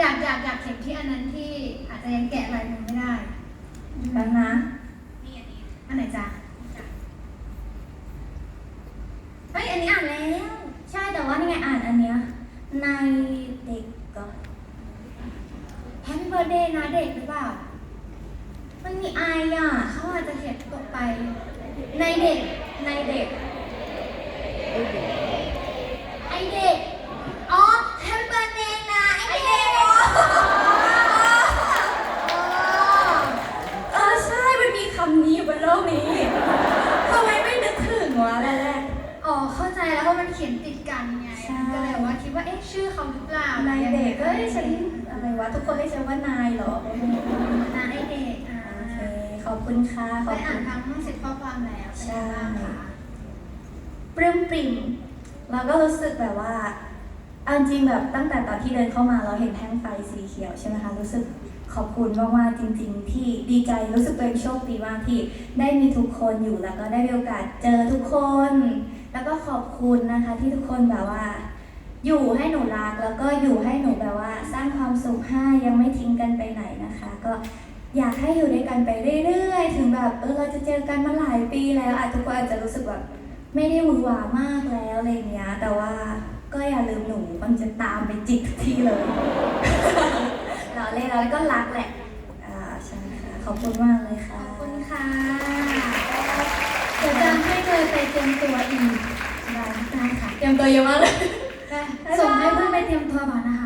อยากอยากอยากเขียนที่อันนั้นที่อาจจะยังแกะลายมือไม่ได้แป๊บนะนี่อันนี้อันไหนจ๊ะเฮ้ยอันนี้อ่านแล้ว ใช่แต่ว่านี่ไงอ่านอันเนี้ยในเด็กก็แฮปปี้เบิร์ดเดย์นะเด็กหรือเปล่า มันมีอายอะเขาอาจจะเขียนตกไปในเด็กในเด็ก นโลกนี้ทำไมไม่นึกถึงวะแรก อ๋อเข้าใจแล้วเพราะมันเขียนติดกันไงใช่ก็เลยว่าคิดว่าเอ๊ะชื่อเขาหรือเปล่าๆในเด็กเอ้ยฉันอะไรวะทุกคนเรียกฉันว่านายเหรอนะไอเด็กอ่าโอเคขอบคุณค่ะขอได้บอ่าคุนณ ทั้งสิบข้อความแล้วเป็นไงบ้างคะปลื้มปริ่มเราก็รู้สึกแบบว่าเอาจริงแบบตั้งแต่ตอนที่เดินเข้ามาเราเห็นแท่งไฟสีเขียวใช่ไหมคะรู้สึก ขอบคุณมากๆจริง ๆ ที่ดีใจรู้สึกตัวเองโชคดีมากที่ได้มีทุกคนอยู่แล้วก็ได้มีโอกาสเจอทุกคน แล้วก็ขอบคุณนะคะที่ทุกคนแบบว่า อยู่ให้หนูรักแล้วก็อยู่ให้หนูแบบว่า สร้างความสุขให้ยังไม่ทิ้งกันไปไหนนะคะ ก็อยากให้อยู่ด้วยกันไปเรื่อยๆ ถึงแบบเออเราจะเจอกันมาหลายปีแล้วอาจทุกคนอาจจะรู้สึกแบบไม่ได้หวือหวามากแล้วอะไรเงี้ยแต่ว่าก็อย่าลืมหนูมันจะตามไปจิกทุกที่เลย เราเล่นแล้วก็รักแหละอ่าใช่ค่ะขอบคุณมากเลยขค่ะอบคุณค่ะเดี๋ยวจะให้เธอไปเตรียมตัวอีกได้ได้ค่ะ เตรียมตัวเยอะมากเลย ส่งให้เพื่อนไปเตรียมตัวก่อนนะคะ